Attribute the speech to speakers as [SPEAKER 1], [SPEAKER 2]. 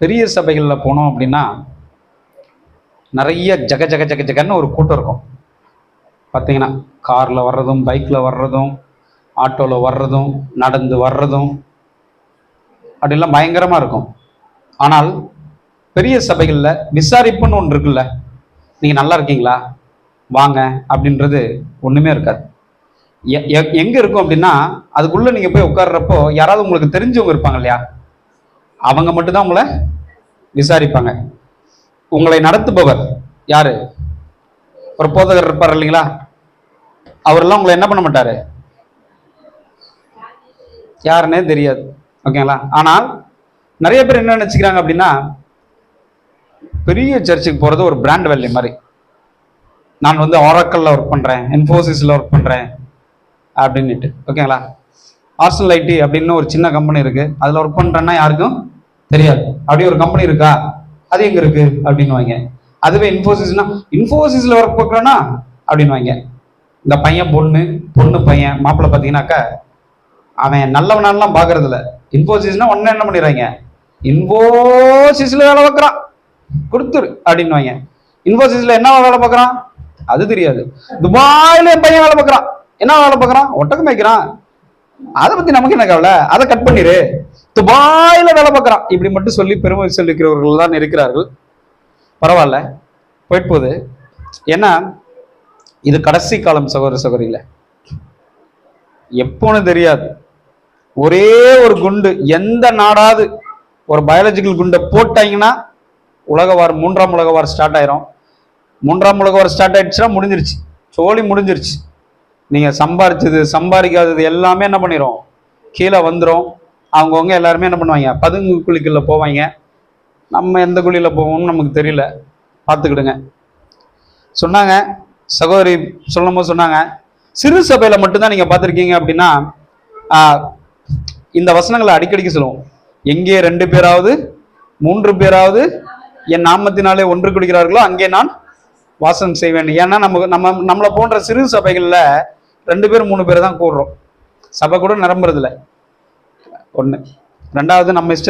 [SPEAKER 1] பெரிய சபைகளில் போனோம் அப்படின்னா நிறைய ஜக ஜக ஜக ஜகன்னு ஒரு கூட்டம் இருக்கும். பார்த்தீங்கன்னா காரில் வர்றதும் பைக்கில் வர்றதும் ஆட்டோவில் வர்றதும் நடந்து வர்றதும் அப்படிலாம் பயங்கரமாக இருக்கும். ஆனால் பெரிய சபைகளில் விசாரிப்புன்னு ஒன்று இருக்குல்ல நீங்கள் நல்லா இருக்கீங்களா? வாங்க அப்படின்றது ஒன்றுமே இருக்காது. எ- இருக்கும் அப்படின்னா அதுக்குள்ளே நீங்கள் போய் உட்கார்றப்போ யாராவது உங்களுக்கு தெரிஞ்சவங்க இருப்பாங்க இல்லையா? அவங்க மட்டும்தான் உங்களை விசாரிப்பாங்க. உங்களை நடத்துபவர் யாரு? ஒரு போதகர் இருப்பார் இல்லைங்களா? அவரெல்லாம் உங்களை என்ன பண்ண மாட்டாரு? யாருன்னே தெரியாது. ஓகேங்களா? ஆனால் நிறைய பேர் என்ன நினச்சிக்கிறாங்க அப்படின்னா பெரிய சர்ச்சுக்கு போறது ஒரு பிராண்ட் வேல்யூ மாதிரி. நான் வந்து ஆரக்கல்ல ஒர்க் பண்றேன் இன்ஃபோசிஸில் ஒர்க் பண்றேன் அப்படின்னுட்டு. ஓகேங்களா? ஆர்சனல் ஐடி அப்படின்னு ஒரு சின்ன கம்பெனி இருக்கு. அதில் ஒர்க் பண்ணுறேன்னா யாருக்கும் தெரியாது. அப்படி ஒரு கம்பெனி இருக்கா? அது எங்க இருக்கு? அப்படின்னு அதுவே இன்ஃபோசிஸ்னா இன்ஃபோசிஸ்ல ஒர்க் பார்க்கறேன்னா அப்படின்னு வாங்க. இந்த பையன் பொண்ணு பொண்ணு பையன் மாப்பிள்ளை பார்த்தீங்கன்னாக்கா அவன் நல்லவனாலாம் பார்க்கறது இல்ல இன்ஃபோசிஸ்னா ஒன்னு என்ன பண்ணிடுறாங்க? இன்ஃபோசிஸ்ல வேலை பார்க்குறான். கொடுத்துரு அப்படின்னு இன்ஃபோசிஸ்ல என்ன வேலை பார்க்குறான்? அது தெரியாது. துபாயில என் பையன் வேலை பார்க்குறான். என்ன வேலை பார்க்குறான்? ஒட்டகம் வைக்கிறான் அதை பத்தி நமக்கு என்ன கவலை? அதை கட் பண்ணிரு. துபாயில வேலை பார்க்குறான். இப்படி மட்டும் சொல்லி பெருமை சொல்லிக்கிறவர்கள் தான் இருக்கிறார்கள். பரவாயில்ல. போயிட்டு போகுது. ஏன்னா இது கடைசி காலம் சகோதர சகோதரியில. எப்போன்னு தெரியாது. ஒரே ஒரு குண்டு எந்த நாடாவது ஒரு பயாலஜிக்கல் குண்டை போட்டாங்கன்னா உலக வார் மூன்றாம் உலக வார் ஸ்டார்ட் ஆயிரும். மூன்றாம் உலக வார் ஸ்டார்ட் ஆயிடுச்சுன்னா முடிஞ்சிருச்சு. சோழி முடிஞ்சிருச்சு. நீங்கள் சம்பாரிச்சது சம்பாதிக்காதது எல்லாமே என்ன பண்ணிடும் கீழே வந்துடும் அவங்கவுங்க எல்லாருமே என்ன பண்ணுவாங்க? பதுங்கு குழிக்குள்ள போவாங்க. நம்ம எந்த குழியில் போவோம்னு நமக்கு தெரியல. பார்த்துக்கிடுங்க. சொன்னாங்க. சகோதரி சொல்லும் போது சொன்னாங்க. சிறு சபையில் மட்டும்தான் நீங்கள் பார்த்துருக்கீங்க அப்படின்னா இந்த வசனங்களை அடிக்கடிக்கு சொல்லுவோம். எங்கே ரெண்டு பேராவது மூன்று பேராவது என் நாமத்தினாலே ஒன்று குடிக்கிறார்களோ அங்கே நான் வாசம் செய்வேன். ஏன்னா நமக்கு நம்ம நம்மளை போன்ற சிறு சபைகளில் ரெண்டு பேர் மூணு பேர் தான் கூடுறோம். சபை கூட நிரம்புறதில்ல. ஒன்று ரெண்டாவது நம்ம இஷ்ட